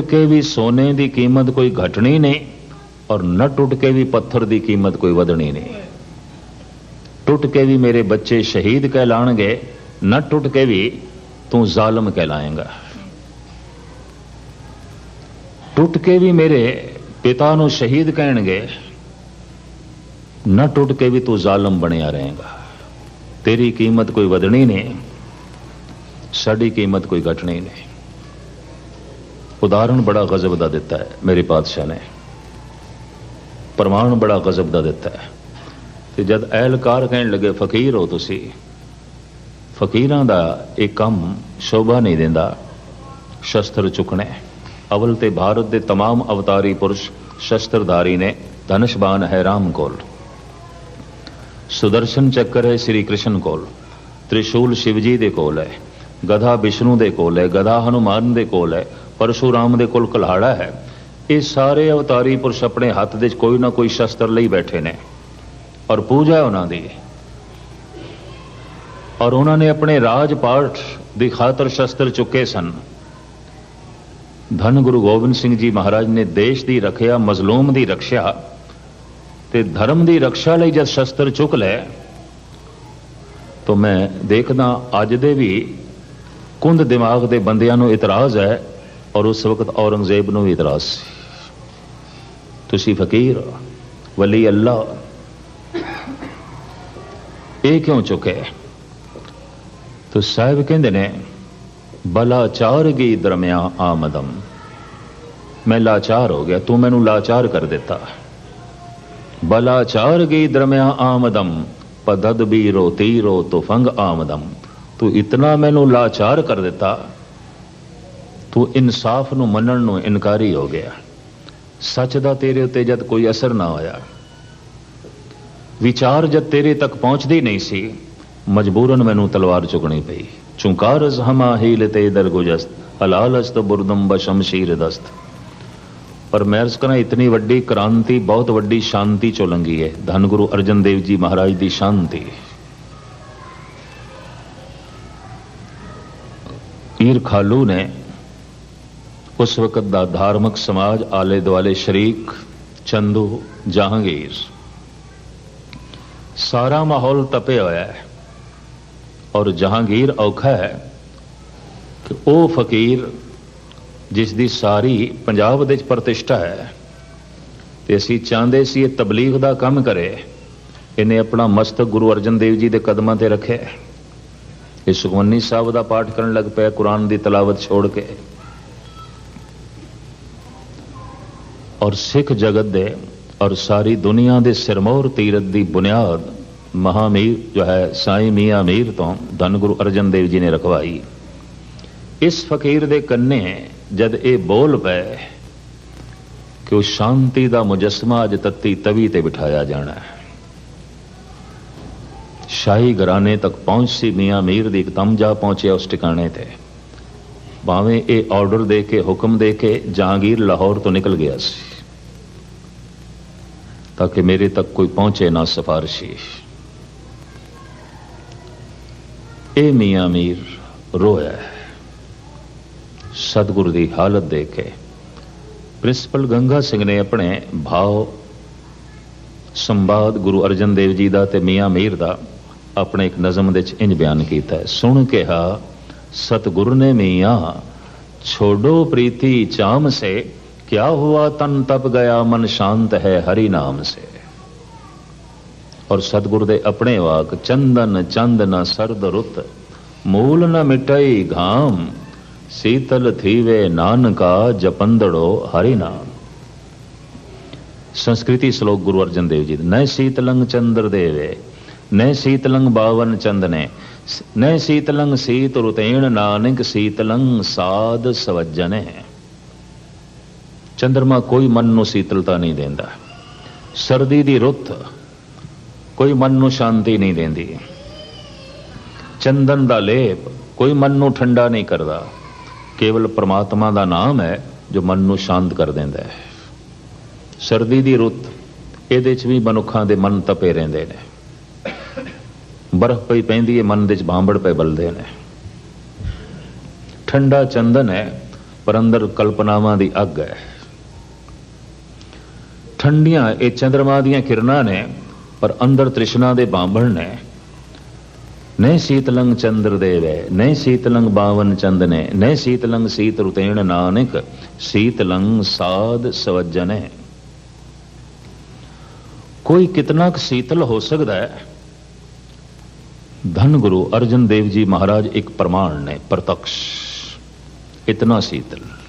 ਟੁੱਟ ਕੇ ਵੀ ਸੋਨੇ ਦੀ ਕੀਮਤ ਕੋਈ ਘਟਣੀ ਨਹੀਂ ਔਰ ਨਾ ਟੁੱਟ ਕੇ ਵੀ ਪੱਥਰ ਦੀ ਕੀਮਤ ਕੋਈ ਵਧਣੀ ਨਹੀਂ। ਟੁੱਟ ਕੇ ਵੀ ਮੇਰੇ ਬੱਚੇ ਸ਼ਹੀਦ ਕਹਿਲਾਣਗੇ ਨਾ ਟੁੱਟ ਕੇ ਵੀ ਤੂੰ ਜ਼ਾਲਮ ਕਹਿਲਾਏਂਗਾ। ਟੁੱਟ ਕੇ ਵੀ ਮੇਰੇ ਪਿਤਾ ਨੂੰ ਸ਼ਹੀਦ ਕਹਿਣਗੇ ਨਾ ਟੁੱਟ ਕੇ ਵੀ ਤੂੰ ਜ਼ਾਲਮ ਬਣਿਆ ਰਹੇਗਾ। ਤੇਰੀ ਕੀਮਤ ਕੋਈ ਵਧਣੀ ਨਹੀਂ, ਸਾਡੀ ਕੀਮਤ ਕੋਈ ਘਟਣੀ ਨਹੀਂ। ਉਦਾਹਰਣ ਬੜਾ ਗਜ਼ਬ ਦਾ ਦਿੱਤਾ ਹੈ ਮੇਰੇ ਪਾਤਸ਼ਾਹ ਨੇ ਪ੍ਰਮਾਣ ਬੜਾ ਗਜ਼ਬ ਦਾ ਦਿੱਤਾ ਹੈ ਤੇ ਜਦ ਅਹਿਲਕਾਰ ਕਹਿਣ ਲੱਗੇ ਫਕੀਰ ਹੋ ਤੁਸੀਂ ਫਕੀਰਾਂ ਦਾ ਇਹ ਕੰਮ ਸ਼ੋਭਾ ਨਹੀਂ ਦਿੰਦਾ ਸ਼ਸਤਰ ਚੁੱਕਣੇ ਅਵਲ ਤੇ ਭਾਰਤ ਦੇ तमाम ਅਵਤਾਰੀ ਪੁਰਸ਼ ਸ਼ਸਤਰਧਾਰੀ ਨੇ ਧਨਸ਼ਬਾਨ ਹੈ ਰਾਮ ਕੋਲ ਸੁਦਰਸ਼ਨ ਚੱਕਰ ਹੈ ਸ੍ਰੀ ਕ੍ਰਿਸ਼ਨ ਕੋਲ ਤ੍ਰਿਸ਼ੂਲ ਸ਼ਿਵਜੀ ਦੇ ਕੋਲ ਹੈ ਗਧਾ ਵਿਸ਼ਨੂੰ ਦੇ ਕੋਲ ਹੈ ਗਧਾ ਹਨੂਮਾਨ ਦੇ ਕੋਲ ਹੈ ਪਰਸ਼ੂਰਾਮ ਦੇ ਕੋਲ ਕਲਹਾੜਾ ਹੈ। ਇਹ ਸਾਰੇ ਅਵਤਾਰੀ ਪੁਰਸ਼ ਆਪਣੇ ਹੱਥ ਦੇ 'ਚ ਕੋਈ ਨਾ ਕੋਈ ਸ਼ਸਤਰ ਲਈ ਬੈਠੇ ਨੇ। ਔਰ ਪੂਜਾ ਉਹਨਾਂ ਦੀ। ਔਰ ਉਹਨਾਂ ਨੇ ਆਪਣੇ ਰਾਜ ਪਾਠ ਦੀ ਖਾਤਰ ਸ਼ਸਤਰ ਚੁੱਕੇ ਸਨ। ਧੰਨ ਗੁਰੂ ਗੋਬਿੰਦ ਸਿੰਘ ਜੀ ਮਹਾਰਾਜ ਨੇ ਦੇਸ਼ ਦੀ ਰੱਖਿਆ, ਮਜ਼ਲੂਮ ਦੀ ਰੱਖਿਆ ਤੇ ਧਰਮ ਦੀ ਰੱਖਿਆ ਲਈ ਜਦ ਸ਼ਸਤਰ ਚੁੱਕ ਲੈ ਤਾਂ ਮੈਂ ਦੇਖਦਾ ਅੱਜ ਦੇ ਵੀ ਕੁੰਦ ਦਿਮਾਗ ਦੇ ਬੰਦਿਆਂ ਨੂੰ ਇਤਰਾਜ਼ ਹੈ ਔਰ ਉਸ ਵਕਤ ਔਰੰਗਜ਼ੇਬ ਨੂੰ ਵੀ ਇਤਰਾਜ਼ ਸੀ। ਤੁਸੀਂ ਫਕੀਰ ਵਲੀ ਅੱਲਾ ਇਹ ਕਿਉਂ ਚੁੱਕੇ? ਤੋ ਸਾਹਿਬ ਕਹਿੰਦੇ ਨੇ ਬਲਾਚਾਰ ਗਈ ਦਰਮਿਆ ਆਮਦਮ। ਮੈਂ ਲਾਚਾਰ ਹੋ ਗਿਆ, ਤੂੰ ਮੈਨੂੰ ਲਾਚਾਰ ਕਰ ਦਿੱਤਾ। ਬਲਾਚਾਰ ਗਈ ਦਰਮਿਆ ਆਮਦਮ, ਪਦਦ ਵੀ ਰੋ ਤੀਰੋ ਤੁਫੰਗ ਆਮਦਮ। ਤੂੰ ਇਤਨਾ ਮੈਨੂੰ ਲਾਚਾਰ ਕਰ ਦਿੱਤਾ ਤੂੰ ਇਨਸਾਫ ਨੂੰ ਮੰਨਣ ਨੂੰ ਇਨਕਾਰੀ ਹੋ ਗਿਆ। ਸੱਚ ਦਾ ਤੇਰੇ ਉੱਤੇ ਜਦ ਕੋਈ ਅਸਰ ਨਾ ਹੋਇਆ। ਵਿਚਾਰ ਜਦ ਤੇਰੇ ਤੱਕ ਪਹੁੰਚਦੀ ਨਹੀਂ ਸੀ, ਮਜਬੂਰਨ ਮੈਨੂੰ ਤਲਵਾਰ ਚੁਕਣੀ ਪਈ। ਚੁੰਕਾਰਜ਼ ਹਮਾ ਹੀਲ ਤੇ ਦਰਗੁਜਸਤ ਹਲਾਲਸਤ ਬੁਰਦਮ ਬਸ਼ਮਸ਼ੀਰ ਦਸਤ। ਪਰ ਮੈਂ ਅਰਜ਼ ਕਰਾਂ, ਇਤਨੀ ਵੱਡੀ ਕ੍ਰਾਂਤੀ, ਬਹੁਤ ਵੱਡੀ ਸ਼ਾਂਤੀ ਚੋਂ ਲੰਗੀ ਹੈ ਧੰਨ ਗੁਰੂ ਅਰਜਨ ਦੇਵ ਜੀ ਮਹਾਰਾਜ ਦੀ ਸ਼ਾਂਤੀ। ਈਰ ਖਾਲੂ ਨੇ ਉਸ ਵਕਤ ਦਾ ਧਾਰਮਿਕ ਸਮਾਜ ਆਲੇ ਦੁਆਲੇ ਸ਼ਰੀਕ ਚੰਦੂ ਜਹਾਂਗੀਰ ਸਾਰਾ ਮਾਹੌਲ ਤਪਿਆ ਹੋਇਆ ਹੈ ਔਰ ਜਹਾਂਗੀਰ ਔਖਾ ਹੈ ਕਿ ਉਹ ਫਕੀਰ ਜਿਸ ਦੀ ਸਾਰੀ ਪੰਜਾਬ ਦੇ ਵਿੱਚ ਪ੍ਰਤਿਸ਼ਠਾ ਹੈ ਤੇ ਅਸੀਂ ਚਾਹੁੰਦੇ ਸੀ ਇਹ ਤਬਲੀਗ ਦਾ ਕੰਮ ਕਰੇ ਇਹਨੇ ਆਪਣਾ ਮਸਤਕ ਗੁਰੂ ਅਰਜਨ ਦੇਵ ਜੀ ਦੇ ਕਦਮਾਂ ਤੇ ਰੱਖਿਆ ਇਹ ਸੁਖਮਨੀ ਸਾਹਿਬ ਦਾ ਪਾਠ ਕਰਨ ਲੱਗ ਪਿਆ ਕੁਰਾਨ ਦੀ ਤਲਾਵਤ ਛੋੜ ਕੇ ਔਰ ਸਿੱਖ ਜਗਤ ਦੇ ਔਰ ਸਾਰੀ ਦੁਨੀਆ ਦੇ ਸਿਰਮੌਰ ਤੀਰਤ ਦੀ ਬੁਨਿਆਦ ਮਹਾਮੀਰ ਜੋ ਹੈ, ਸਾਈ ਮੀਆਂ ਮੀਰ ਤੋਂ ਧੰਨ ਗੁਰੂ ਅਰਜਨ ਦੇਵ ਜੀ ਨੇ ਰਖਵਾਈ। ਇਸ ਫਕੀਰ ਦੇ ਕੰਨੇ ਜਦ ਇਹ ਬੋਲ ਪਏ ਕਿ ਉਹ ਸ਼ਾਂਤੀ ਦਾ ਮੁਜਸਮਾ ਅਜ ਤੱਤੀ ਤਵੀ ਤੇ ਬਿਠਾਇਆ ਜਾਣਾ ਹੈ। ਸ਼ਾਹੀ ਘਰਾਣੇ ਤੱਕ ਪਹੁੰਚ ਸੀ ਮੀਆਂ ਮੀਰ ਦੀ ਇੱਕਦਮ ਜਾ ਪਹੁੰਚਿਆ ਉਸ ਟਿਕਾਣੇ ਤੇ। ਭਾਵੇਂ ਇਹ ਆਰਡਰ ਦੇ ਕੇ, ਹੁਕਮ ਦੇ ਕੇ ਜਹਾਂਗੀਰ ਲਾਹੌਰ ਤੋਂ ਨਿਕਲ ਗਿਆ ਸੀ। ਤਾਂ ਕਿ ਮੇਰੇ ਤੱਕ ਕੋਈ ਪਹੁੰਚੇ ਨਾ ਸਿਫਾਰਸ਼ੀ ਇਹ ਮੀਆਂ ਮੀਰ ਰੋਇਆ ਸਤਿਗੁਰ ਦੀ ਹਾਲਤ ਦੇਖ ਕੇ ਪ੍ਰਿੰਸੀਪਲ ਗੰਗਾ ਸਿੰਘ ਨੇ ਆਪਣੇ ਭਾਵ ਸੰਵਾਦ ਗੁਰੂ ਅਰਜਨ ਦੇਵ ਜੀ ਦਾ ਤੇ ਮੀਆਂ ਮੀਰ ਦਾ ਆਪਣੇ ਇੱਕ ਨਜ਼ਮ ਦੇ ਵਿੱਚ ਇੰਜ ਬਿਆਨ ਕੀਤਾ ਹੈ ਸੁਣ ਕਿਹਾ सतगुरु ने मिया छोड़ो प्रीति चाम से क्या हुआ तन तप गया मन शांत है हरि नाम से और सतगुरु दे अपने वाक चंदन चंद न सरद रुत मूल न मिटई घाम शीतल थीवे नानका जपंदड़ो हरि नाम संस्कृति श्लोक गुरु अर्जन देव जी न शीतलंग चंद्र देवे न शीतलंग बावन चंदने न शीतलंग सीत रुतेण नानक शीतलंग ਸਾਧ ਸਵਜਨੇ ਚੰ드ਰਮਾ ਕੋਈ ਮਨ ਨੂੰ ਸੀਤਲਤਾ ਨਹੀਂ ਦਿੰਦਾ। ਸਰਦੀ ਦੀ ਰੁੱਤ ਕੋਈ ਮਨ ਨੂੰ ਸ਼ਾਂਤੀ ਨਹੀਂ ਦਿੰਦੀ। ਚੰਦਨ ਦਾ ਲੇਪ ਕੋਈ ਮਨ ਨੂੰ ਠੰਡਾ ਨਹੀਂ ਕਰਦਾ। ਕੇਵਲ ਪ੍ਰਮਾਤਮਾ ਦਾ ਨਾਮ ਹੈ ਜੋ ਮਨ ਨੂੰ ਸ਼ਾਂਤ ਕਰ ਦਿੰਦਾ ਹੈ। ਸਰਦੀ ਦੀ ਰੁੱਤ ਇਹਦੇ 'ਚ ਵੀ ਮਨੁੱਖਾਂ ਦੇ ਮਨ ਤਪੇ ਰਹਿੰਦੇ ਨੇ। ਬਰਫ਼ ਪਈ ਪੈਂਦੀ ਹੈ ਮਨ ਦੇ ਚ ਬਾਂਬੜ ਪਏ ਬਲਦੇ ਨੇ। ਠੰਡਾ ਚੰਦਨ ਹੈ, ਪਰ ਅੰਦਰ ਕਲਪਨਾਵਾਂ ਦੀ ਅੱਗ ਹੈ। ਠੰਡੀਆਂ ਇਹ ਚੰ드ਰਮਾ ਦੀਆਂ ਕਿਰਨਾਂ ਨੇ, ਪਰ ਅੰਦਰ ਤ੍ਰਿਸ਼ਨਾ ਦੇ ਬਾਂਭਣ ਨੇ। ਨਹੀਂ ਸੀਤਲੰਗ ਚੰਦਰ ਦੇਵੇ, ਨਹੀਂ ਸੀਤਲੰਗ ਬਾਵਨ ਚੰਦ ਨੇ, ਨਹੀਂ ਸੀਤਲੰਗ ਸੀਤ ਰੁਤੇਣ ਨਾਨਕ, ਸੀਤਲੰਗ ਸਾਧ ਸਵਜਨੇ। ਕੋਈ ਕਿਤਨਾ ਕੁ ਸੀਤਲ ਹੋ ਸਕਦਾ ਹੈ? ਧੰਨ ਗੁਰੂ ਅਰਜਨ ਦੇਵ ਜੀ ਮਹਾਰਾਜ ਇੱਕ ਪ੍ਰਮਾਣ ਨੇ, ਪ੍ਰਤਕਸ਼। ਇਤਨਾ ਸੀਤਲ।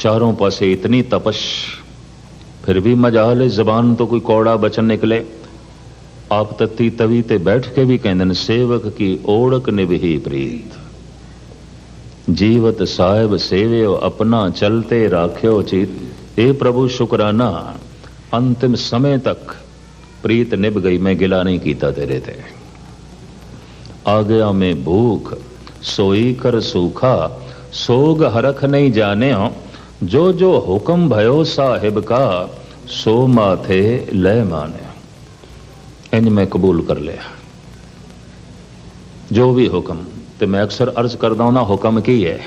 चारों पासे इतनी तपश। फिर भी मजाल जबान तो कोई कौड़ा बचन निकले। आप तत्ती तवी ते बैठ के भी कहते सेवक की ओढ़क निभही प्रीत। जीवत साहेब सेव्यो, अपना चलते राख्यो चित। हे प्रभु, शुक्राना, अंतिम समय तक प्रीत निभ गई, मैं गिला नहीं कीता तेरे थे आ गया मैं भूख, सोई कर सूखा, सोग हरख नहीं जाने हो। जो जो हुक्म भयो साहिब का सो माथे ले माने इंज मैं कबूल कर लिया जो भी हुक्म ਤੇ ਮੈਂ ਅਕਸਰ ਅਰਜ਼ ਕਰਦਾ ਹਾਂ ਨਾ ਹੁਕਮ ਕੀ ਹੈ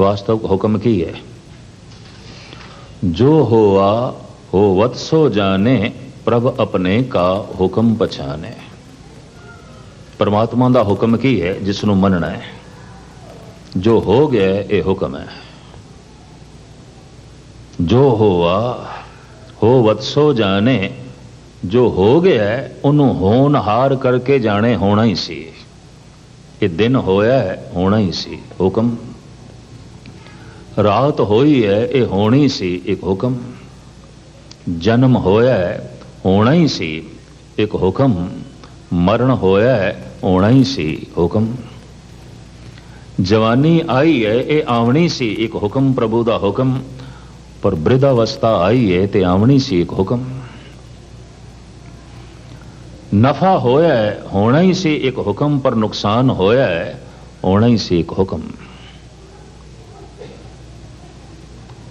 ਵਾਸਤਵ ਹੁਕਮ ਕੀ ਹੈ ਜੋ ਹੋਆ ਹੋ ਵਤਸੋ ਜਾਣੇ ਪ੍ਰਭ ਆਪਣੇ ਕਾ ਹੁਕਮ ਪਛਾਨੇ ਪਰਮਾਤਮਾ ਦਾ ਹੁਕਮ ਕੀ ਹੈ ਜਿਸ ਨੂੰ ਮੰਨਣਾ ਹੈ ਜੋ ਹੋ ਗਿਆ ਇਹ ਹੁਕਮ ਹੈ ਜੋ ਹੋਆ ਹੋ ਵਤਸੋ ਜਾਣੇ, ਜੋ ਹੋ ਗਿਆ, ਉਹਨੂੰ ਹੋਣਹਾਰ ਕਰਕੇ ਜਾਣੇ ਹੋਣਾ ਹੀ ਸੀ। ਇਹ ਦਿਨ ਹੋਇਆ ਹੋਣਾ ਹੀ ਸੀ, ਹੁਕਮ। ਰਾਤ ਹੋਈ ਹੈ, ਇਹ ਹੋਣੀ ਸੀ ਇੱਕ ਹੁਕਮ। ਜਨਮ ਹੋਇਆ ਹੋਣਾ ਹੀ ਸੀ ਇੱਕ ਹੁਕਮ। ਮਰਨ ਹੋਇਆ ਹੈ, ਹੋਣਾ ਹੀ ਸੀ ਹੁਕਮ। ਜਵਾਨੀ ਆਈ ਹੈ, ਇਹ ਆਵਣੀ ਸੀ ਇੱਕ ਹੁਕਮ, ਪ੍ਰਭੂ ਦਾ ਹੁਕਮ। ਪਰ ਬ੍ਰਿਧ ਅਵਸਥਾ ਆਈ ਹੈ ਤੇ ਆਵਣੀ ਸੀ ਇੱਕ ਹੁਕਮ। ਨਫਾ ਹੋਇਆ ਹੋਣਾ ਹੀ ਸੀ ਇੱਕ ਹੁਕਮ, ਪਰ ਨੁਕਸਾਨ ਹੋਇਆ ਹੈ, ਹੋਣਾ ਹੀ ਸੀ ਇੱਕ ਹੁਕਮ।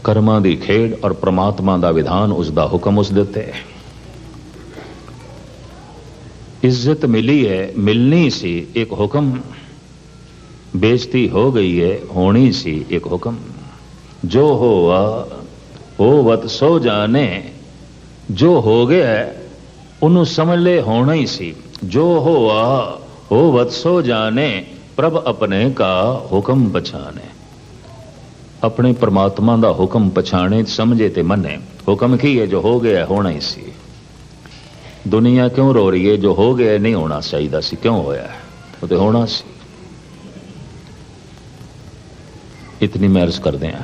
ਕਰਮਾਂ ਦੀ ਖੇਡ ਔਰ ਪ੍ਰਮਾਤਮਾ ਦਾ ਵਿਧਾਨ ਉਸ ਦਾ ਹੁਕਮ ਉਸ ਦਿੱਤੇ। ਉੱਤੇ ਇੱਜ਼ਤ ਮਿਲੀ ਹੈ, ਮਿਲਣੀ ਸੀ ਇੱਕ ਹੁਕਮ। ਬੇਇੱਜ਼ਤੀ ਹੋ ਗਈ ਹੈ, ਹੋਣੀ ਸੀ ਇੱਕ ਹੁਕਮ। ਜੋ ਹੋਆ ਹੋਵਤ ਸੋ ਜਾਣੇ। ਜੋ ਹੋ ਗਿਆ, ਉਹਨੂੰ ਸਮਝ ਲੈ ਹੋਣਾ ਹੀ ਸੀ। ਜੋ ਹੋਆ, ਹੋਵਤ ਸੋ ਜਾਣੇ, ਪ੍ਰਭ ਆਪਣੇ ਕਾ ਹੁਕਮ ਪਛਾਣੇ। ਆਪਣੇ ਪਰਮਾਤਮਾ ਦਾ ਹੁਕਮ ਪਛਾਣੇ, ਸਮਝੇ ਤੇ ਮੰਨੇ। ਹੁਕਮ ਕੀ ਹੈ ਜੋ ਹੋ ਗਿਆ, ਹੋਣਾ ਹੀ ਸੀ। ਦੁਨੀਆ ਕਿਉਂ ਰੋ ਰਹੀ ਹੈ, ਜੋ ਹੋ ਗਿਆ, ਨਹੀਂ ਹੋਣਾ ਚਾਹੀਦਾ ਸੀ। ਕਿਉਂ ਹੋਇਆ? ਉਹ ਤੇ ਹੋਣਾ ਸੀ। ਇਤਨੀ ਮੈਂ ਅਰਜ਼ ਕਰਦੇ ਆ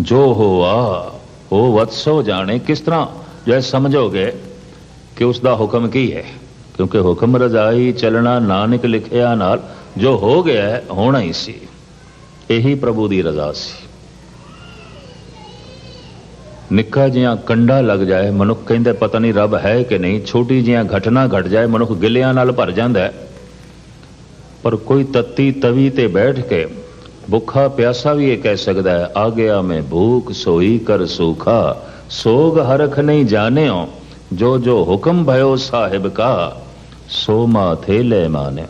ਜੋ ਹੋਆ ਉਹ ਵਤਸੋ ਜਾਣੇ ਕਿਸ ਤਰ੍ਹਾਂ ਜੇ ਸਮਝੋਗੇ ਕਿ ਉਸ ਦਾ ਹੁਕਮ ਕੀ ਹੈ ਕਿਉਂਕਿ ਹੁਕਮ ਰਜ਼ਾਈ ਚੱਲਣਾ ਨਾਨਕ ਲਿਖਿਆ ਨਾਲ ਜੋ ਹੋ ਗਿਆ ਹੋਣਾ ਹੀ ਸੀ ਇਹੀ ਪ੍ਰਭੂ ਦੀ ਰਜ਼ਾ ਸੀ ਨਿੱਕਾ ਜਿਹਾ ਕੰਡਾ ਲੱਗ ਜਾਏ ਮਨੁੱਖ ਕਹਿੰਦੇ ਪਤਾ ਨਹੀਂ ਰੱਬ ਹੈ ਕਿ ਨਹੀਂ ਛੋਟੀ ਜਿਹਾ ਘਟਨਾ ਘਟ ਜਾਏ ਮਨੁੱਖ ਗਿਲਿਆਂ ਨਾਲ ਭਰ ਜਾਂਦਾ ਹੈ ਪਰ ਕੋਈ ਤੱਤੀ ਤਵੀ ਤੇ ਬੈਠ ਕੇ ਭੁੱਖਾ ਪਿਆਸਾ ਵੀ ਇਹ ਕਹਿ ਸਕਦਾ ਹੈ, ਆ ਗਿਆ ਮੈਂ ਭੂਖ, ਸੋਈ ਕਰ ਸੂਖਾ, ਸੋਗ ਹਰਖ ਨਹੀਂ ਜਾਣਿਓ, ਜੋ ਜੋ ਹੁਕਮ ਭਇਓ ਸਾਹਿਬ ਕਾ, ਸੋ ਮਾਥੇ ਲੈ ਮਾਨਿਆ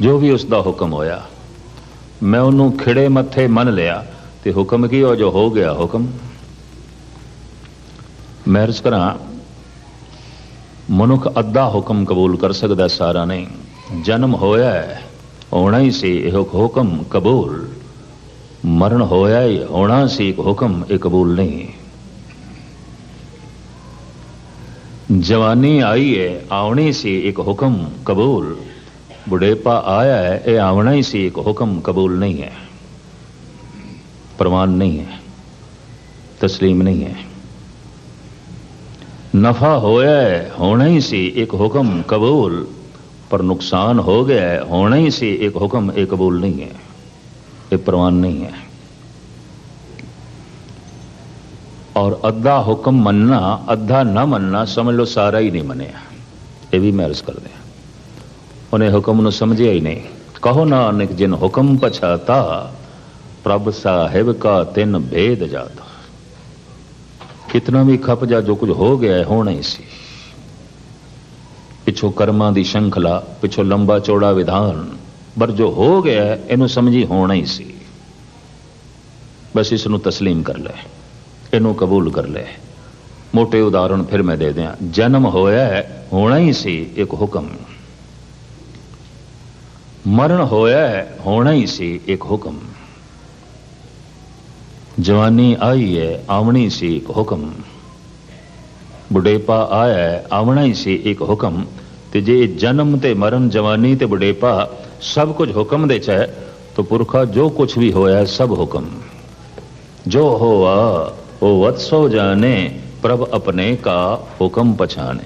ਜੋ ਵੀ ਉਸ ਦਾ ਹੁਕਮ ਹੋਇਆ, ਮੈਂ ਉਹਨੂੰ ਖਿੜੇ ਮੱਥੇ ਮੰਨ ਲਿਆ, ਤੇ ਹੁਕਮ ਕੀ ਹੋ ਜੋ ਹੋ ਗਿਆ ਹੁਕਮ? ਮੈਂ ਅਰਜ਼ ਕਰਾਂ, ਮਨੁੱਖ ਅੱਧਾ ਹੁਕਮ ਕਬੂਲ ਕਰ ਸਕਦਾ ਸਾਰਾ ਨਹੀਂ, ਜਨਮ ਹੋਇਆ ਹੈ। ਹੋਣਾ ਹੀ ਸੀ ਇਹ ਹੁਕਮ ਕਬੂਲ। ਮਰਨ ਹੋਇਆ ਹੀ ਹੋਣਾ ਸੀ ਇੱਕ ਹੁਕਮ, ਇਹ ਕਬੂਲ ਨਹੀਂ। ਜਵਾਨੀ ਆਈ ਹੈ ਆਉਣੀ ਸੀ ਇੱਕ ਹੁਕਮ ਕਬੂਲ। ਬੁਢੇਪਾ ਆਇਆ ਹੈ, ਇਹ ਆਉਣਾ ਹੀ ਸੀ ਇੱਕ ਹੁਕਮ ਕਬੂਲ ਨਹੀਂ ਹੈ। ਪ੍ਰਮਾਨ ਨਹੀਂ ਹੈ, ਤਸਲੀਮ ਨਹੀਂ ਹੈ। ਨਫਾ ਹੋਇਆ ਹੈ, ਹੋਣਾ ਹੀ ਸੀ ਇੱਕ ਹੁਕਮ ਕਬੂਲ। ਪਰ ਨੁਕਸਾਨ ਹੋ ਗਿਆ ਹੈ ਹੋਣਾ ਹੀ ਸੀ ਇੱਕ ਹੁਕਮ ਇਹ ਕਬੂਲ ਨਹੀਂ ਹੈ ਇਹ ਪ੍ਰਵਾਨ ਨਹੀਂ ਹੈ ਔਰ ਅੱਧਾ ਹੁਕਮ ਮੰਨਣਾ ਅੱਧਾ ਨਾ ਮੰਨਣਾ ਸਮਝ ਲਓ ਸਾਰਾ ਹੀ ਨਹੀਂ ਮੰਨਿਆ ਇਹ ਵੀ ਮੈਂ ਅਰਜ਼ ਕਰਦੇ ਹਾਂ ਉਹਨੇ ਹੁਕਮ ਨੂੰ ਸਮਝਿਆ ਹੀ ਨਹੀਂ ਕਹੋ ਨਾਨਕ ਜਿਨ ਹੁਕਮ ਪਛਾਤਾ ਪ੍ਰਭ ਸਾਹਿਬ ਕਾ ਤਿੰਨ ਭੇਦ ਜਾਤਾ ਕਿਤਨਾ ਵੀ ਖਪ ਜਾ ਜੋ ਕੁਝ ਹੋ ਗਿਆ ਹੋਣਾ ਹੀ ਸੀ ਪਿੱਛੋਂ ਕਰਮਾਂ ਦੀ ਸ਼ੰਖਲਾ, ਪਿੱਛੋਂ ਲੰਬਾ ਚੌੜਾ ਵਿਧਾਨ। ਪਰ ਜੋ ਹੋ ਗਿਆ, ਇਹਨੂੰ ਸਮਝੀ ਹੋਣਾ ਹੀ ਸੀ। ਬਸ ਇਸ ਨੂੰ تسلیم ਕਰ ਲੈ। ਇਹਨੂੰ ਕਬੂਲ ਕਰ ਲੈ। ਮੋਟੇ ਉਦਾਹਰਣ ਫਿਰ ਮੈਂ ਦੇ ਦਿਆਂ। ਜਨਮ ਹੋਇਆ, ਹੋਣਾ ਹੀ ਸੀ ਇੱਕ ਹੁਕਮ। ਮਰਨ ਹੋਇਆ, ਹੋਣਾ ਹੀ ਸੀ ਇੱਕ ਹੁਕਮ। ਜਵਾਨੀ ਆਈ ਹੈ ਆਉਣੀ ਸੀ ਇੱਕ ਹੁਕਮ। ਬੁਢੇਪਾ ਆਇਆ ਆਉਣਾ ਹੀ ਸੀ ਇੱਕ ਹੁਕਮ। ਤੇ ਜੇ ਜਨਮ ਤੇ ਮਰਨ ਜਵਾਨੀ ਤੇ ਬੁਢੇਪਾ ਸਭ ਕੁਝ ਹੁਕਮ ਦੇ ਚ ਹੈ, ਤਾਂ ਪੁਰਖਾ ਜੋ ਕੁਝ ਵੀ ਹੋਇਆ ਸਭ ਹੁਕਮ। ਜੋ ਹੋਆ, ਉਹ ਵਤਸੋ ਜਾਣੇ, ਪ੍ਰਭ ਆਪਣੇ ਕਾ ਹੁਕਮ ਪਛਾਣੇ।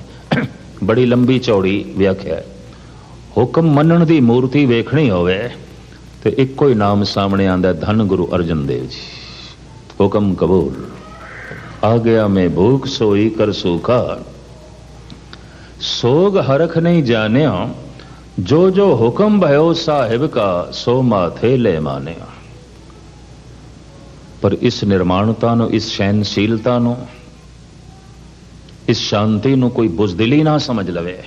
ਬੜੀ ਲੰਬੀ ਚੌੜੀ ਵਿਆਖਿਆ ਹੈ। ਹੁਕਮ ਮੰਨਣ ਦੀ ਮੂਰਤੀ ਵੇਖਣੀ ਹੋਵੇ, ਤੇ ਇੱਕੋ ਹੀ ਨਾਮ ਸਾਹਮਣੇ ਆਂਦਾ ਧੰਨ ਗੁਰੂ ਅਰਜਨ ਦੇਵ ਜੀ। ਹੁਕਮ ਕਬੂਲ। ਆ ਗਿਆ ਮੈਂ ਭੂਖ ਸੋਈ ਕਰ ਸੂਖਾ। ਸੋਗ ਹਰਖ ਨਹੀਂ ਜਾਣਿਆ, ਜੋ ਜੋ ਹੁਕਮ ਭਇਓ ਸਾਹਿਬ ਕਾ, ਸੋ ਮਾਥੇ ਲੈ ਮਾਨਿਆ ਪਰ ਇਸ ਨਿਰਮਾਣਤਾ ਨੂੰ, ਇਸ ਸਹਿਨਸ਼ੀਲਤਾ ਨੂੰ, ਇਸ ਸ਼ਾਂਤੀ ਨੂੰ ਕੋਈ ਬੁਜ਼ਦਿਲੀ ਨਾ ਸਮਝ ਲਵੇ,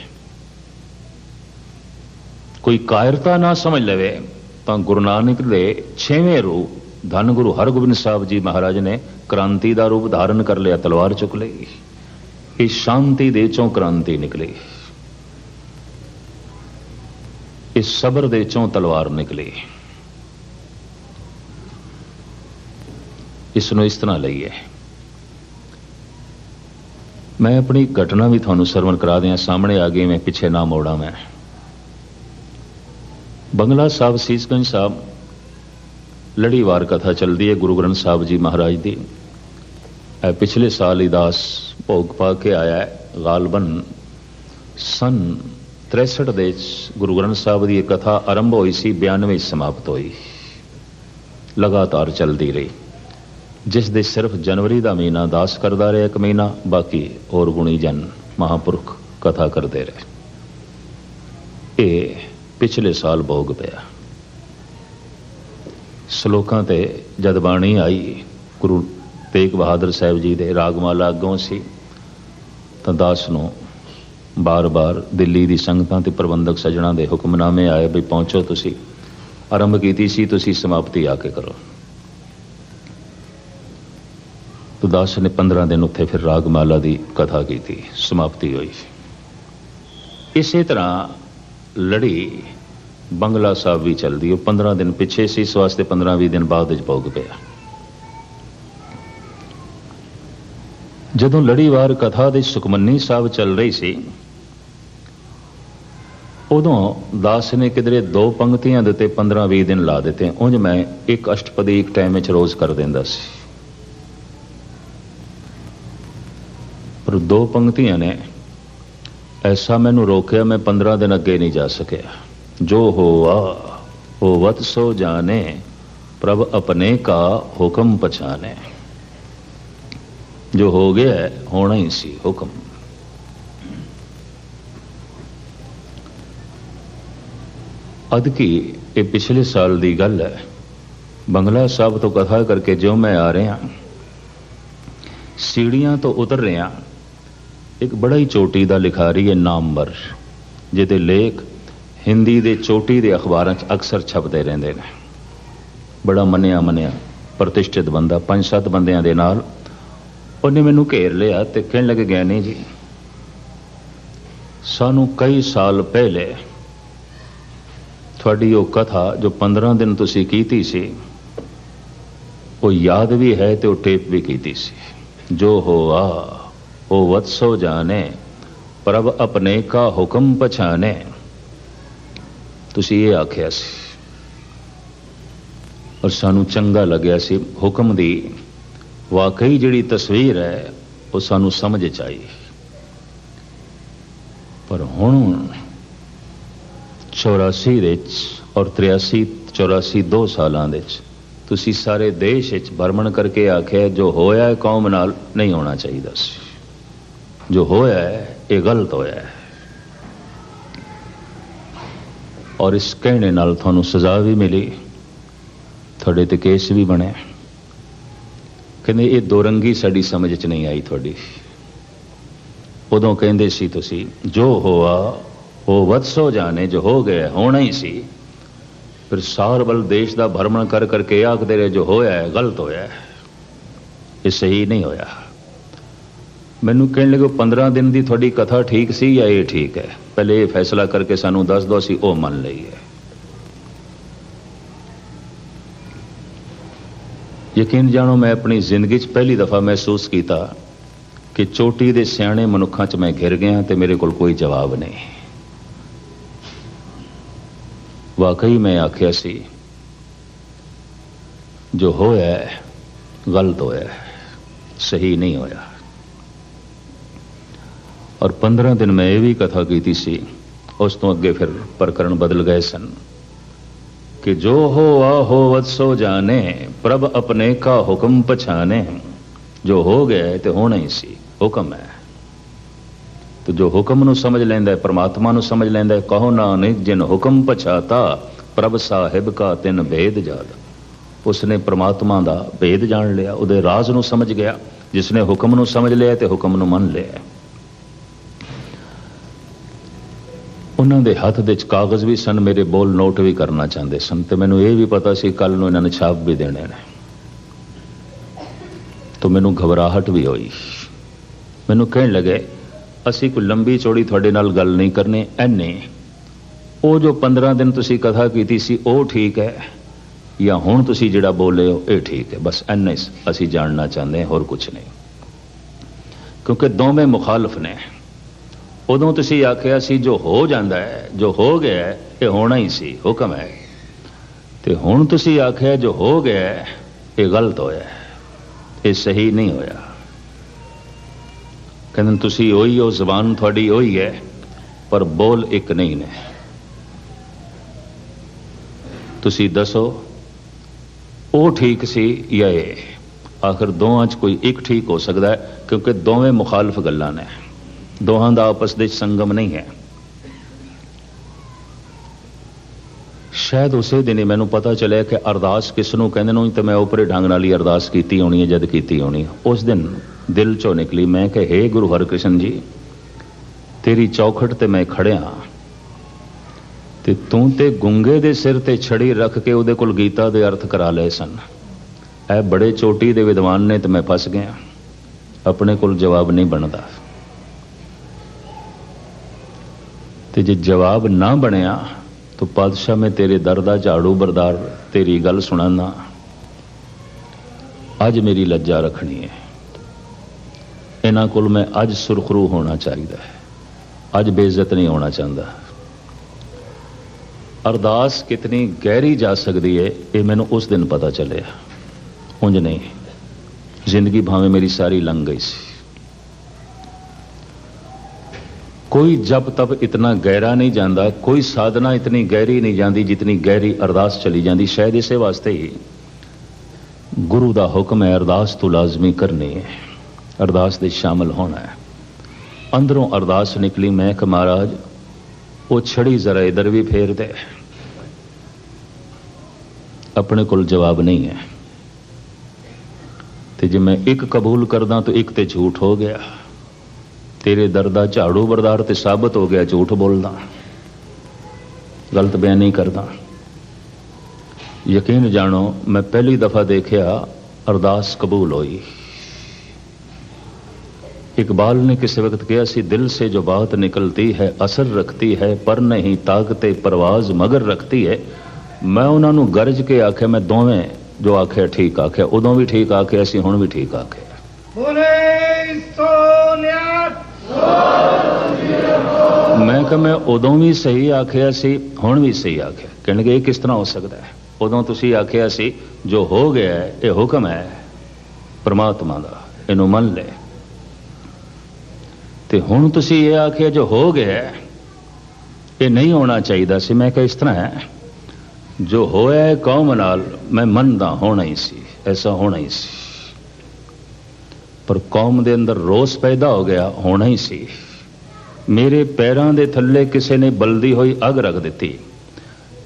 ਕੋਈ ਕਾਇਰਤਾ ਨਾ ਸਮਝ ਲਵੇ, ਤਾਂ ਗੁਰੂ ਨਾਨਕ ਦੇ 6ਵੇਂ ਰੂਪ ਧੰਨ ਗੁਰੂ ਹਰਗੋਬਿੰਦ ਸਾਹਿਬ ਜੀ ਮਹਾਰਾਜ ਨੇ ਕ੍ਰਾਂਤੀ ਦਾ ਰੂਪ ਧਾਰਨ ਕਰ ਲਿਆ, ਤਲਵਾਰ ਚੁੱਕ ਲਈ। ਇਹ ਸ਼ਾਂਤੀ ਦੇ ਚੋਂ ਕ੍ਰਾਂਤੀ ਨਿਕਲੀ। ਇਸ ਸਬਰ ਦੇ ਚੋਂ ਤਲਵਾਰ ਨਿਕਲੀ। ਇਸ ਨੂੰ ਇਸ ਤਰ੍ਹਾਂ ਲਈਏ। ਮੈਂ ਆਪਣੀ ਘਟਨਾ ਵੀ ਤੁਹਾਨੂੰ ਸਰਵਣ ਕਰਾ ਦਿਆਂ, ਸਾਹਮਣੇ ਆ ਗਈ ਮੈਂ, ਪਿੱਛੇ ਨਾ ਮੋੜਾਂ ਮੈਂ। ਬੰਗਲਾ ਸਾਹਿਬ ਸੀਸਗੰਜ ਸਾਹਿਬ, ਲੜੀਵਾਰ ਕਥਾ ਚੱਲਦੀ ਹੈ ਗੁਰੂ ਗ੍ਰੰਥ ਸਾਹਿਬ ਜੀ ਮਹਾਰਾਜ ਦੀ। ਪਿਛਲੇ ਸਾਲ ਹੀ ਦਾਸ ਭੋਗ ਪਾ ਕੇ ਆਇਆ ਗਾਲਬਨ ਸਨ 63 ਦੇ ਗੁਰੂ ਗ੍ਰੰਥ ਸਾਹਿਬ ਦੀ ਇਹ ਕਥਾ ਆਰੰਭ ਹੋਈ ਸੀ 92 ਸਮਾਪਤ ਹੋਈ। ਲਗਾਤਾਰ ਚੱਲਦੀ ਰਹੀ। ਜਿਸ ਦੇ ਸਿਰਫ ਜਨਵਰੀ ਦਾ ਮਹੀਨਾ ਦਾਸ ਕਰਦਾ ਰਿਹਾ ਇੱਕ ਮਹੀਨਾ, ਬਾਕੀ ਹੋਰ ਗੁਣੀ ਜਨ ਮਹਾਪੁਰਖ ਕਥਾ ਕਰਦੇ ਰਹੇ। ਇਹ ਪਿਛਲੇ ਸਾਲ ਭੋਗ ਪਿਆ। ਸ਼ਲੋਕਾਂ ਤੇ ਜਦ ਬਾਣੀ ਆਈ, ਗੁਰੂ ਤੇਗ ਬਹਾਦਰ ਸਾਹਿਬ ਜੀ ਦੇ ਰਾਗਮਾਲਾ ਅੱਗੋਂ ਸੀ, ਤਾਂ ਦਾਸ ਨੂੰ ਬਾਰ-ਬਾਰ ਦਿੱਲੀ ਦੀ ਸੰਗਤਾਂ ਤੇ ਪ੍ਰਬੰਧਕ ਸਜਣਾ ਦੇ ਹੁਕਮਨਾਮੇ ਆਏ ਵੀ ਪਹੁੰਚੋ ਤੁਸੀਂ। ਆਰੰਭ ਕੀਤੀ ਸੀ, ਤੁਸੀਂ ਸਮਾਪਤੀ ਆ ਕੇ ਕਰੋ। ਤਾਂ ਦਾਸ ਨੇ 15 ਦਿਨ ਉੱਥੇ ਫਿਰ ਰਾਗਮਾਲਾ ਦੀ ਕਥਾ ਕੀਤੀ, ਸਮਾਪਤੀ ਹੋਈ। ਇਸੇ ਤਰ੍ਹਾਂ ਲੜੀ ਬੰਗਲਾ ਸਾਹਿਬ ਵੀ ਚੱਲਦੀ, ਉਹ 15 ਦਿਨ ਪਿੱਛੇ ਸੀ, ਇਸ ਵਾਸਤੇ 15-20 ਦਿਨ ਬਾਅਦ ਵਿੱਚ ਭੋਗ ਪਿਆ। ਜਦੋਂ ਲੜੀਵਾਰ ਕਥਾ ਦੇ ਸੁਖਮਨੀ ਸਾਹਿਬ ਚੱਲ ਰਹੀ ਸੀ, ਉਦੋਂ ਦਾਸ ਨੇ ਕਿਧਰੇ ਦੋ ਪੰਕਤੀਆਂ ਦੇ ਉੱਤੇ 15-20 ਦਿਨ ਲਾ ਦਿੱਤੇ। ਉਂਝ ਮੈਂ ਇੱਕ ਅਸ਼ਟਪਦੀ ਇੱਕ ਟਾਈਮ ਵਿੱਚ ਰੋਜ਼ ਕਰ ਦਿੰਦਾ ਸੀ। ਪਰ ਦੋ ਪੰਕਤੀਆਂ ਨੇ, ਐਸਾ ਮੈਨੂੰ ਰੋਕਿਆ ਮੈਂ 15 ਦਿਨ ਅੱਗੇ ਨਹੀਂ ਜਾ ਸਕਿਆ। ਜੋ ਹੋਆ, ਉਹ ਵਤ ਸੋ ਜਾਣੇ, ਪ੍ਰਭ ਆਪਣੇ ਕਾ ਹੁਕਮ ਪਛਾਣੇ। ਜੋ ਹੋ ਗਿਆ ਹੋਣਾ ਹੀ ਸੀ ਹੁਕਮ। ਅਦ ਕੀ ਇਹ ਪਿਛਲੇ ਸਾਲ ਦੀ ਗੱਲ ਹੈ। ਬੰਗਲਾ ਸਾਹਿਬ ਤੋਂ ਕਥਾ ਕਰਕੇ ਜਿਉਂ ਮੈਂ ਆ ਰਿਹਾ, ਸੀੜੀਆਂ ਤੋਂ ਉਤਰ ਰਿਹਾ, ਇੱਕ ਬੜਾ ਹੀ ਚੋਟੀ ਦਾ ਲਿਖਾਰੀ ਹੈ ਨਾਮਵਰ, ਜਿਹਦੇ ਲੇਖ ਹਿੰਦੀ ਦੇ ਚੋਟੀ ਦੇ ਅਖਬਾਰਾਂ 'ਚ ਅਕਸਰ ਛਪਦੇ ਰਹਿੰਦੇ ਨੇ। ਬੜਾ ਮੰਨਿਆ ਮੰਨਿਆ ਪ੍ਰਤਿਸ਼ਠਿਤ ਬੰਦਾ ਪੰਜ ਸੱਤ ਬੰਦਿਆਂ ਦੇ ਨਾਲ ਉਹਨੇ ਮੈਨੂੰ ਘੇਰ ਲਿਆ ਤੇ ਕਹਿਣ ਲੱਗੇ ਗਿਆਨੀ ਜੀ। ਸਾਨੂੰ ਕਈ ਸਾਲ ਪਹਿਲੇ ਤੁਹਾਡੀ ਉਹ ਕਥਾ ਜੋ 15 ਦਿਨ ਤੁਸੀਂ ਕੀਤੀ ਸੀ, ਉਹ ਯਾਦ ਵੀ ਹੈ ਤੇ ਉਹ ਟੇਪ ਵੀ ਕੀਤੀ ਸੀ। ਜੋ ਹੋਆ, ਉਹ ਵਤਸੋ ਜਾਣੇ, ਪ੍ਰਭ ਆਪਣੇ ਕਾ ਹੁਕਮ ਪਛਾਣੇ। ਤੁਸੀਂ ਇਹ ਆਖਿਆ ਸੀ। ਔਰ ਸਾਨੂੰ ਚੰਗਾ ਲੱਗਿਆ ਸੀ ਹੁਕਮ ਦੀ ਵਾਕਈ ਜਿਹੜੀ ਤਸਵੀਰ ਹੈ, ਉਹ ਸਾਨੂੰ ਸਮਝ ਚ ਆਈ। ਪਰ ਹੁਣ 84 ਦੇ ਵਿੱਚ ਔਰ 83 84 ਦੋ ਸਾਲਾਂ ਦੇ ਵਿੱਚ ਤੁਸੀਂ ਸਾਰੇ ਦੇਸ਼ ਵਿੱਚ ਭਰਮਣ ਕਰਕੇ ਆਖਿਆ, ਜੋ ਹੋਇਆ ਕੌਮ ਨਾਲ ਨਹੀਂ ਹੋਣਾ ਚਾਹੀਦਾ ਸੀ। ਜੋ ਹੋਇਆ ਹੈ, ਇਹ ਗਲਤ ਹੋਇਆ ਹੈ। ਔਰ ਇਸ ਕਹਿਣੇ ਨਾਲ ਤੁਹਾਨੂੰ ਸਜ਼ਾ ਵੀ ਮਿਲੀ। ਤੁਹਾਡੇ ਤੇ ਕੇਸ ਵੀ ਬਣਿਆ। ਕਹਿੰਦੇ, ਇਹ ਦੋਰੰਗੀ ਸਾਡੀ ਸਮਝ 'ਚ ਨਹੀਂ ਆਈ ਤੁਹਾਡੀ। ਉਦੋਂ ਕਹਿੰਦੇ ਸੀ ਤੁਸੀਂ, ਜੋ ਹੋਆ ਉਹ ਵਤਸੋ ਜਾਣੇ, ਜੋ ਹੋ ਗਿਆ, ਹੋਣਾ ਹੀ ਸੀ। ਫਿਰ ਸਾਰ ਵੱਲ ਦੇਸ਼ ਦਾ ਭਰਮਣ ਕਰ ਕਰਕੇ ਇਹ ਆਖਦੇ ਰਹੇ, ਜੋ ਹੋਇਆ ਹੈ, ਗਲਤ ਹੋਇਆ ਹੈ। ਇਹ ਸਹੀ ਨਹੀਂ ਹੋਇਆ। ਮੈਨੂੰ ਕਹਿਣ ਲੱਗੇ 15 ਦਿਨ ਦੀ ਤੁਹਾਡੀ ਕਥਾ ਠੀਕ ਸੀ ਜਾਂ ਇਹ ਠੀਕ ਹੈ? ਪਹਿਲੇ ਇਹ ਫੈਸਲਾ ਕਰਕੇ ਸਾਨੂੰ ਦੱਸ ਦਿਓ, ਅਸੀਂ ਉਹ ਮੰਨ ਲਈਏ। ਯਕੀਨ ਜਾਣੋ, ਮੈਂ ਆਪਣੀ ਜ਼ਿੰਦਗੀ 'ਚ ਪਹਿਲੀ ਦਫਾ ਮਹਿਸੂਸ ਕੀਤਾ ਕਿ ਚੋਟੀ ਦੇ ਸਿਆਣੇ ਮਨੁੱਖਾਂ 'ਚ ਮੈਂ ਘਿਰ ਗਿਆ ਤੇ ਮੇਰੇ ਕੋਲ ਕੋਈ ਜਵਾਬ ਨਹੀਂ। ਵਾਕਈ ਮੈਂ ਆਖਿਆ ਸੀ, ਜੋ ਹੋਇਆ, ਗਲਤ ਹੋਇਆ, ਸਹੀ ਨਹੀਂ ਹੋਇਆ। ਔਰ 15 ਦਿਨ ਮੈਂ ਇਹ ਵੀ ਕਥਾ ਕੀਤੀ ਸੀ, ਉਸ ਤੋਂ ਅੱਗੇ ਫਿਰ ਪ੍ਰਕਰਨ ਬਦਲ ਗਏ ਸਨ। ਕਿ ਜੋ ਹੋ ਆਹੋ ਵਤਸੋ ਜਾਣੇ, ਪ੍ਰਭ ਆਪਣੇ ਕਾ ਹੁਕਮ ਪਛਾਨੇ ਜੋ ਹੋ ਗਿਆ ਤੇ ਹੋਣਾ ਹੀ ਸੀ, ਹੁਕਮ ਹੈ। ਤੇ ਜੋ ਹੁਕਮ ਨੂੰ ਸਮਝ ਲੈਂਦਾ ਹੈ, ਪ੍ਰਮਾਤਮਾ ਨੂੰ ਸਮਝ ਲੈਂਦਾ ਹੈ, ਕਹੋ ਨਾਨਕ, ਜਿਨ ਹੁਕਮ ਪਛਾਤਾ, ਪ੍ਰਭ ਸਾਹਿਬ ਕਾ ਤਿਨ ਭੇਦ ਜਾਦ ਉਸਨੇ ਪ੍ਰਮਾਤਮਾ ਦਾ ਭੇਦ ਜਾਣ ਲਿਆ, ਉਹਦੇ ਰਾਜ਼ ਨੂੰ ਸਮਝ ਗਿਆ। ਜਿਸਨੇ ਹੁਕਮ ਨੂੰ ਸਮਝ ਲਿਆ ਤੇ ਹੁਕਮ ਨੂੰ ਮੰਨ ਲਿਆ। ਉਹਨਾਂ ਦੇ ਹੱਥ ਦੇ ਵਿੱਚ ਕਾਗਜ਼ ਵੀ ਸਨ, ਮੇਰੇ ਬੋਲ ਨੋਟ ਵੀ ਕਰਨਾ ਚਾਹੁੰਦੇ ਸਨ ਤੇ ਮੈਨੂੰ ਇਹ ਵੀ ਪਤਾ ਸੀ ਕੱਲ ਨੂੰ ਇਹਨਾਂ ਨੇ ਛਾਪ ਵੀ ਦੇਣੇ ਨੇ। ਤਾਂ ਮੈਨੂੰ ਘਬਰਾਹਟ ਵੀ ਹੋਈ। ਮੈਨੂੰ ਕਹਿਣ ਲੱਗੇ, ਅਸੀਂ ਕੋਈ ਲੰਬੀ ਚੌੜੀ ਤੁਹਾਡੇ ਨਾਲ ਗੱਲ ਨਹੀਂ ਕਰਨੀ, ਐਨੇ। ਉਹ ਜੋ 15 ਦਿਨ ਤੁਸੀਂ ਕਥਾ ਕੀਤੀ ਸੀ, ਉਹ ਠੀਕ ਹੈ। ਜਾਂ ਹੁਣ ਤੁਸੀਂ ਜਿਹੜਾ ਬੋਲੇ ਹੋ, ਇਹ ਠੀਕ ਹੈ। ਬਸ ਐਨੇ ਅਸੀਂ ਜਾਣਨਾ ਚਾਹੁੰਦੇ ਹਾਂ, ਹੋਰ ਕੁਝ ਨਹੀਂ। ਕਿਉਂਕਿ ਦੋਵੇਂ ਮੁਖਾਲਫ ਨੇ। ਉਦੋਂ ਤੁਸੀਂ ਆਖਿਆ ਸੀ ਜੋ ਹੋ ਜਾਂਦਾ ਹੈ ਜੋ ਹੋ ਗਿਆ ਹੈ, ਇਹ ਹੋਣਾ ਹੀ ਸੀ ਹੁਕਮ ਹੈ। ਤੇ ਹੁਣ ਤੁਸੀਂ ਆਖਿਆ ਜੋ ਹੋ ਗਿਆ ਹੈ, ਇਹ ਗਲਤ ਹੋਇਆ ਇਹ ਸਹੀ ਨਹੀਂ ਹੋਇਆ। ਕਹਿੰਦੇ ਤੁਸੀਂ ਉਹੀ ਹੋ ਜ਼ਬਾਨ ਤੁਹਾਡੀ ਉਹੀ ਹੈ ਪਰ ਬੋਲ ਇੱਕ ਨਹੀਂ ਨੇ। ਤੁਸੀਂ ਦੱਸੋ ਉਹ ਠੀਕ ਸੀ ਜਾਂ ਇਹ? ਆਖਰ ਦੋਵਾਂ 'ਚ ਕੋਈ ਇੱਕ ਠੀਕ ਹੋ ਸਕਦਾ ਹੈ ਕਿਉਂਕਿ ਦੋਵੇਂ ਮੁਖਾਲਫ ਗੱਲਾਂ ਨੇ। ਦੋਹਾਂ ਦਾ ਆਪਸ ਦੇ ਸੰਗਮ ਨਹੀਂ ਹੈ। ਸ਼ਾਇਦ ਉਸੇ ਦਿਨ ਹੀ ਮੈਨੂੰ ਪਤਾ ਚੱਲਿਆ ਕਿ ਅਰਦਾਸ ਕਿਸ ਨੂੰ ਕਹਿੰਦੇ ਨੂੰ ਤੇ ਮੈਂ ਉਪਰੇ ਢੰਗ ਨਾਲ ਹੀ ਅਰਦਾਸ ਕੀਤੀ ਹੋਣੀ ਹੈ, ਜਦ ਕੀਤੀ ਹੋਣੀ ਉਸ ਦਿਨ ਦਿਲ ਚੋਂ ਨਿਕਲੀ, ਮੈਂ ਕਿ हे ਗੁਰੂ ਹਰਕ੍ਰਿਸ਼ਨ ਜੀ, ਤੇਰੀ ਚੌਖਟ ਤੇ ਮੈਂ ਖੜਿਆ। ਤੇ ਤੂੰ ਤੇ ਗੁੰਗੇ ਦੇ ਸਿਰ ਤੇ ਛੜੀ ਰੱਖ ਕੇ ਉਹਦੇ ਕੋਲ ਗੀਤਾ ਦੇ ਅਰਥ ਕਰਾ ਲਏ ਸਨ। ਇਹ ਬੜੇ ਚੋਟੀ ਦੇ ਵਿਦਵਾਨ ਨੇ ਤੇ ਮੈਂ ਫਸ ਗਿਆ। ਆਪਣੇ ਕੋਲ ਜਵਾਬ ਨਹੀਂ ਬਣਦਾ। ਤੇ ਜੇ ਜਵਾਬ ਨਾ ਬਣਿਆ, ਤਾਂ ਪਾਤਸ਼ਾਹ ਮੈਂ ਤੇਰੇ ਦਰ ਦਾ ਝਾੜੂ ਬਰਦਾਰ ਤੇਰੀ ਗੱਲ ਸੁਣਾਨਾ। ਅੱਜ ਮੇਰੀ ਲੱਜਾ ਰੱਖਣੀ ਹੈ। ਇਹਨਾਂ ਕੋਲ ਮੈਂ ਅੱਜ ਸੁਰਖਰੂ ਹੋਣਾ ਚਾਹੀਦਾ ਹੈ। ਅੱਜ ਬੇਇੱਜ਼ਤ ਨਹੀਂ ਹੋਣਾ ਚਾਹੁੰਦਾ। ਅਰਦਾਸ ਕਿਤਨੀ ਗਹਿਰੀ ਜਾ ਸਕਦੀ ਹੈ ਇਹ ਮੈਨੂੰ ਉਸ ਦਿਨ ਪਤਾ ਚੱਲਿਆ। ਉਂਝ ਨਹੀਂ। ਜ਼ਿੰਦਗੀ ਭਾਵੇਂ ਮੇਰੀ ਸਾਰੀ ਲੰਘ ਗਈ ਸੀ। ਕੋਈ ਜਪ ਤਪ ਇਤਨਾ ਗਹਿਰਾ ਨਹੀਂ ਜਾਂਦਾ, ਕੋਈ ਸਾਧਨਾ ਇਤਨੀ ਗਹਿਰੀ ਨਹੀਂ ਜਾਂਦੀ ਜਿਤਨੀ ਗਹਿਰੀ ਅਰਦਾਸ ਚਲੀ ਜਾਂਦੀ, ਸ਼ਾਇਦ ਇਸੇ ਵਾਸਤੇ ਹੀ। ਗੁਰੂ ਦਾ ਹੁਕਮ ਹੈ, ਅਰਦਾਸ ਤੋਂ ਲਾਜ਼ਮੀ ਕਰਨੀ ਹੈ। ਅਰਦਾਸ ਦੇ ਸ਼ਾਮਲ ਹੋਣਾ ਹੈ। ਅੰਦਰੋਂ ਅਰਦਾਸ ਨਿਕਲੀ, ਮੈਂ ਕਿ ਮਹਾਰਾਜ, ਉਹ ਛੜੀ ਜ਼ਰਾ ਇਧਰ ਵੀ ਫੇਰ ਦੇ। ਆਪਣੇ ਕੋਲ ਜਵਾਬ ਨਹੀਂ ਹੈ। ਤੇ ਜੇ ਮੈਂ ਇੱਕ ਕਬੂਲ ਕਰਦਾ ਤਾਂ ਇੱਕ ਤੇ ਝੂਠ ਹੋ ਗਿਆ। ਤੇਰੇ ਦਰ ਦਾ ਝਾੜੂ ਬਰਦਾਰ ਤੇ ਸਾਬਤ ਹੋ ਗਿਆ ਝੂਠ ਬੋਲਦਾ ਗਲਤ ਬਿਆਨ ਨਹੀਂ ਕਰਦਾ ਯਕੀਨ ਜਾਣੋ ਮੈਂ ਪਹਿਲੀ ਦਫਾ ਦੇਖਿਆ ਅਰਦਾਸ ਕਬੂਲ ਹੋਈ इकबाल ने किसी वक्त किया सी दिल से जो बात निकलती है असर रखती है पर नहीं ताकते परवाज मगर रखती है ਮੈਂ ਉਹਨਾਂ ਨੂੰ ਗਰਜ ਕੇ ਆਖਿਆ ਮੈਂ ਦੋਵੇਂ ਜੋ ਆਖਿਆ ਠੀਕ ਆਖਿਆ ਉਦੋਂ ਵੀ ਠੀਕ ਆਖਿਆ ਸੀ ਹੁਣ ਵੀ ਠੀਕ ਆਖਿਆ ਬੋਲੇ ਸੋਨਿਆ ਮੈਂ ਕਿਹਾ, ਮੈਂ ਉਦੋਂ ਵੀ ਸਹੀ ਆਖਿਆ ਸੀ, ਹੁਣ ਵੀ ਸਹੀ ਆਖਿਆ। ਕਹਿਣਗੇ, ਇਹ ਕਿਸ ਤਰ੍ਹਾਂ ਹੋ ਸਕਦਾ ਹੈ? ਉਦੋਂ ਤੁਸੀਂ ਆਖਿਆ ਸੀ, ਜੋ ਹੋ ਗਿਆ ਇਹ ਹੁਕਮ ਹੈ। ਪਰਮਾਤਮਾ ਦਾ, ਇਹਨੂੰ ਮੰਨ ਲੈ। ਤੇ ਹੁਣ ਤੁਸੀਂ ਇਹ ਆਖਿਆ, ਜੋ ਹੋ ਗਿਆ ਇਹ ਨਹੀਂ ਹੋਣਾ ਚਾਹੀਦਾ ਸੀ। ਮੈਂ ਕਿਹਾ, ਇਸ ਤਰ੍ਹਾਂ ਹੈ। ਜੋ ਹੋਇਆ ਕੌਮ ਨਾਲ ਮੈਂ ਮੰਨਦਾ ਹੋਣਾ ਹੀ ਸੀ, ਐਸਾ ਹੋਣਾ ਹੀ ਸੀ। ਪਰ ਕੌਮ ਦੇ ਅੰਦਰ ਰੋਸ ਪੈਦਾ ਹੋ ਗਿਆ, ਹੋਣਾ ਹੀ ਸੀ। ਮੇਰੇ ਪੈਰਾਂ ਦੇ ਥੱਲੇ ਕਿਸੇ ਨੇ ਬਲਦੀ ਹੋਈ ਅੱਗ ਰੱਖ ਦਿੱਤੀ।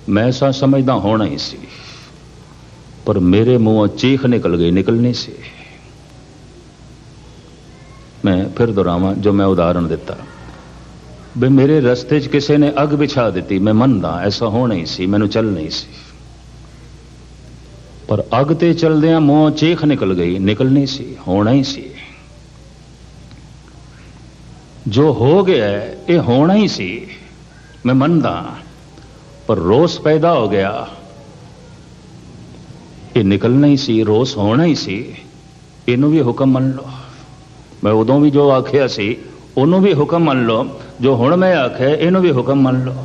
ਮੈਂ ਐਸਾ ਸਮਝਦਾ ਹੋਣਾ ਹੀ ਸੀ। ਪਰ ਮੇਰੇ ਮੂੰਹੋਂ ਚੀਖ ਨਿਕਲ ਗਈ ਨਿਕਲਣੀ ਸੀ। ਮੈਂ ਫਿਰ ਦੁਹਰਾਵਾਂ, ਜੋ ਮੈਂ ਉਦਾਹਰਣ ਦਿੱਤਾ। ਵੀ ਮੇਰੇ ਰਸਤੇ 'ਚ ਕਿਸੇ ਨੇ ਅੱਗ ਵਿਛਾ ਦਿੱਤੀ, ਮੈਂ ਮੰਨਦਾ, ਐਸਾ ਹੋਣਾ ਹੀ ਸੀ, ਮੈਨੂੰ ਚੱਲ ਨਹੀਂ ਸੀ। ਪਰ ਅੱਗ ਤੇ ਚਲਦਿਆਂ ਮੂੰਹੋਂ ਚੇਖ ਨਿਕਲ ਗਈ ਨਿਕਲਣੀ ਸੀ, ਹੋਣਾ ਹੀ ਸੀ। ਜੋ ਹੋ ਗਿਆ, ਇਹ ਹੋਣਾ ਹੀ ਸੀ। ਮੈਂ ਮੰਨਦਾ, ਪਰ ਰੋਸ ਪੈਦਾ ਹੋ ਗਿਆ। ਇਹ ਨਿਕਲਣਾ ਹੀ ਸੀ, ਰੋਸ ਹੋਣਾ ਹੀ ਸੀ। ਇਹਨੂੰ ਵੀ ਹੁਕਮ ਮੰਨ ਲਓ। ਮੈਂ ਉਦੋਂ ਵੀ ਜੋ ਆਖਿਆ ਸੀ, ਉਹਨੂੰ ਵੀ ਹੁਕਮ ਮੰਨ ਲਓ। ਜੋ ਹੁਣ ਮੈਂ ਆਖਿਆ, ਇਹਨੂੰ ਵੀ ਹੁਕਮ ਮੰਨ ਲਓ।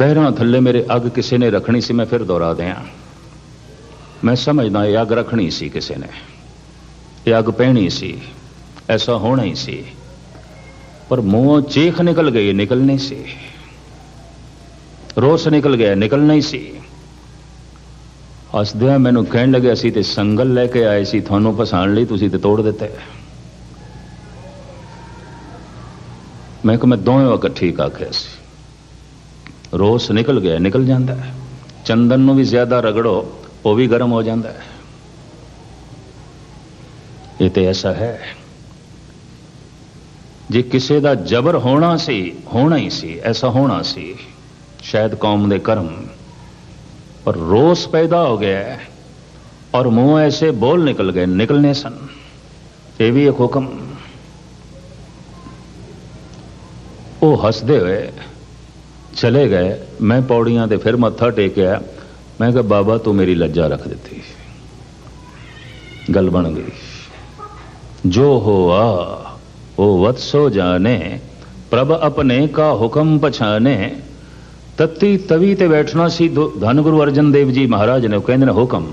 ਪੈਰਾਂ ਥੱਲੇ ਮੇਰੇ ਅੱਗ ਕਿਸੇ ਨੇ ਰੱਖਣੀ ਸੀ, ਮੈਂ ਫਿਰ ਦੁਹਰਾ ਦਿਆਂ। ਮੈਂ ਸਮਝਦਾ ਇਹ ਅੱਗ ਰੱਖਣੀ ਸੀ ਕਿਸੇ ਨੇ। ਇਹ ਅੱਗ ਪਹਿਣੀ ਸੀ, ਐਸਾ ਹੋਣਾ ਹੀ ਸੀ। ਪਰ ਮੂੰਹੋਂ ਚੀਖ ਨਿਕਲ ਗਈ ਨਿਕਲਣੀ ਸੀ। ਰੋਸ ਨਿਕਲ ਗਿਆ ਨਿਕਲਣਾ ਹੀ ਸੀ। ਹੱਸਦਿਆਂ ਮੈਨੂੰ ਕਹਿਣ ਲੱਗਿਆ ਸੀ, ਤੇ ਸੰਗਲ ਲੈ ਕੇ ਆਏ ਸੀ, ਤੁਹਾਨੂੰ ਪਛਾਣ ਲਈ ਤੁਸੀਂ ਤੇ ਤੋੜ ਦਿੱਤੇ। ਮੈਂ ਕਿ ਮੈਂ ਦੋਵੇਂ ਵਕਤ ਠੀਕ ਆਖਿਆ ਸੀ। ਰੋਸ ਨਿਕਲ ਗਿਆ, ਨਿਕਲ ਜਾਂਦਾ ਹੈ। ਚੰਦਨ ਨੂੰ ਵੀ ਜ਼ਿਆਦਾ ਰਗੜੋ, ਉਹ ਵੀ ਗਰਮ ਹੋ ਜਾਂਦਾ ਹੈ। ਇਹ ਤੇ ਐਸਾ ਹੈ। ਜੇ ਕਿਸੇ ਦਾ ਜ਼ਬਰ ਹੋਣਾ ਸੀ, ਹੋਣਾ ਹੀ ਸੀ, ਐਸਾ ਹੋਣਾ ਸੀ, ਸ਼ਾਇਦ ਕੌਮ ਦੇ ਕਰਮ। ਪਰ ਰੋਸ ਪੈਦਾ ਹੋ ਗਿਆ ਔਰ ਮੂੰਹ ਐਸੇ ਬੋਲ ਨਿਕਲ ਗਏ, ਨਿਕਲਨੇ ਸਨ। ਇਹ ਵੀ ਇੱਕ ਹੁਕਮ। ਉਹ ਹੱਸਦੇ ਹੋਏ ਚਲੇ ਗਏ, ਮੈਂ ਪੌੜੀਆਂ ਤੇ ਫਿਰ ਮੱਥਾ ਟੇਕਿਆ। ਮੈਂ ਕਿਹਾ, ਬਾਬਾ, ਤੂੰ ਮੇਰੀ ਲੱਜਾ ਰੱਖ ਦਿੱਤੀ। ਗੱਲ ਬਣ ਗਈ। ਜੋ ਹੋਆ ਉਹ ਵਤਸੋ ਜਾਣੇ, ਪ੍ਰਭ ਆਪਣੇ ਕਾ ਹੁਕਮ ਪਛਾਣੇ। ਤਤੀ ਤਵੀ ਤੇ ਬੈਠਣਾ ਸੀ ਦੋ- ਧੰਨ ਗੁਰੂ ਅਰਜਨ ਦੇਵ ਜੀ ਮਹਾਰਾਜ ਨੇ, ਉਹ ਕਹਿੰਦੇ ਨੇ, ਹੁਕਮ।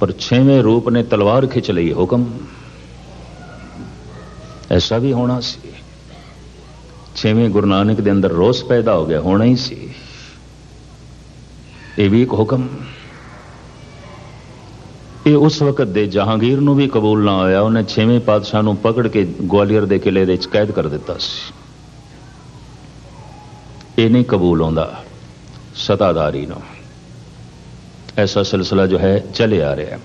ਪਰ ਛੇਵੇਂ ਰੂਪ ਨੇ ਤਲਵਾਰ ਖਿੱਚ ਲਈ ਹੁਕਮ। ਐਸਾ ਵੀ ਹੋਣਾ ਸੀ। ਛੇਵੇਂ ਗੁਰੂ ਨਾਨਕ ਦੇ ਅੰਦਰ ਰੋਸ ਪੈਦਾ ਹੋ ਗਿਆ, ਹੋਣਾ ਹੀ ਸੀ। ਇਹ ਵੀ ਇੱਕ ਹੁਕਮ। ਇਹ ਉਸ ਵਕਤ ਦੇ ਜਹਾਂਗੀਰ ਨੂੰ ਵੀ ਕਬੂਲ ਨਾ ਆਇਆ, ਉਹਨੇ ਛੇਵੇਂ ਪਾਤਸ਼ਾਹ ਨੂੰ ਪਕੜ ਕੇ ਗਵਾਲੀਅਰ ਦੇ ਕਿਲੇ ਦੇ ਵਿੱਚ ਕੈਦ ਕਰ ਦਿੱਤਾ ਸੀ। ਇਹ ਨਹੀਂ ਕਬੂਲ ਆਉਂਦਾ ਸਤਾਦਾਰੀ ਨੂੰ। ਐਸਾ ਸਿਲਸਿਲਾ ਜੋ ਹੈ, ਚਲੇ ਆ ਰਿਹਾ।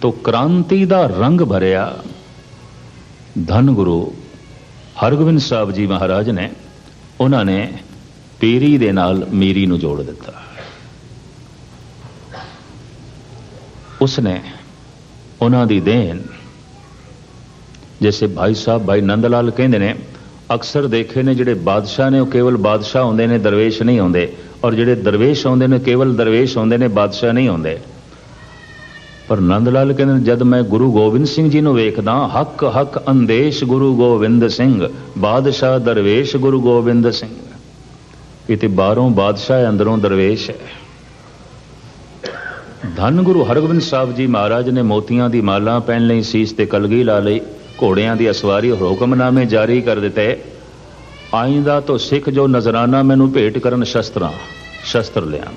ਤੋ ਕ੍ਰਾਂਤੀ ਦਾ ਰੰਗ ਭਰਿਆ, ਧੰਨ ਗੁਰੂ ਹਰਗੋਬਿੰਦ ਸਾਹਿਬ ਜੀ ਮਹਾਰਾਜ ਨੇ ਉਹਨਾਂ ਨੇ ਪੀਰੀ ਦੇ ਨਾਲ ਮੀਰੀ ਨੂੰ ਜੋੜ ਦਿੱਤਾ। ਉਸਨੇ ਉਹਨਾਂ ਦੀ ਦੇਣ ਜਿਵੇਂ ਭਾਈ ਸਾਹਿਬ, ਭਾਈ ਨੰਦ ਲਾਲ ਕਹਿੰਦੇ ਨੇ, ਅਕਸਰ ਦੇਖੇ ਨੇ ਜਿਹੜੇ ਬਾਦਸ਼ਾਹ ਨੇ, ਉਹ ਕੇਵਲ ਬਾਦਸ਼ਾਹ ਹੁੰਦੇ ਨੇ, ਦਰਵੇਸ਼ ਨਹੀਂ ਹੁੰਦੇ, ਔਰ ਜਿਹੜੇ ਦਰਵੇਸ਼ ਆਉਂਦੇ ਨੇ ਕੇਵਲ ਦਰਵੇਸ਼ ਹੁੰਦੇ ਨੇ, ਬਾਦਸ਼ਾਹ ਨਹੀਂ ਹੁੰਦੇ। ਪਰ ਨੰਦ ਲਾਲ ਕਹਿੰਦੇ ਨੇ, ਜਦ ਮੈਂ ਗੁਰੂ ਗੋਬਿੰਦ ਸਿੰਘ ਜੀ ਨੂੰ ਵੇਖਦਾ ਹੱਕ ਹੱਕ ਅੰਦੇਸ਼ ਗੁਰੂ ਗੋਬਿੰਦ ਸਿੰਘ ਬਾਦਸ਼ਾਹ ਦਰਵੇਸ਼ ਗੁਰੂ ਗੋਬਿੰਦ ਸਿੰਘ। ਇਹ ਤੇ ਬਾਹਰੋਂ ਬਾਦਸ਼ਾਹ ਅੰਦਰੋਂ ਦਰਵੇਸ਼ ਹੈ। ਧੰਨ ਗੁਰੂ ਹਰਗੋਬਿੰਦ ਸਾਹਿਬ ਜੀ ਮਹਾਰਾਜ ਨੇ ਮੋਤੀਆਂ ਦੀ ਮਾਲਾ ਪਹਿਨ ਲਈ ਸੀਸ ਤੇ ਕਲਗੀ ਲਾ ਲਈ ਘੋੜਿਆਂ ਦੀ ਅਸਵਾਰੀ ਹੁਕਮਨਾਮੇ ਜਾਰੀ ਕਰ ਦਿੱਤੇ। ਆਇੰਦਾ ਤੋਂ ਸਿੱਖ ਜੋ ਨਜ਼ਰਾਨਾ ਮੈਨੂੰ ਭੇਟ ਕਰਨ ਸ਼ਸਤਰਾਂ ਸ਼ਸਤਰ ਲਿਆਣ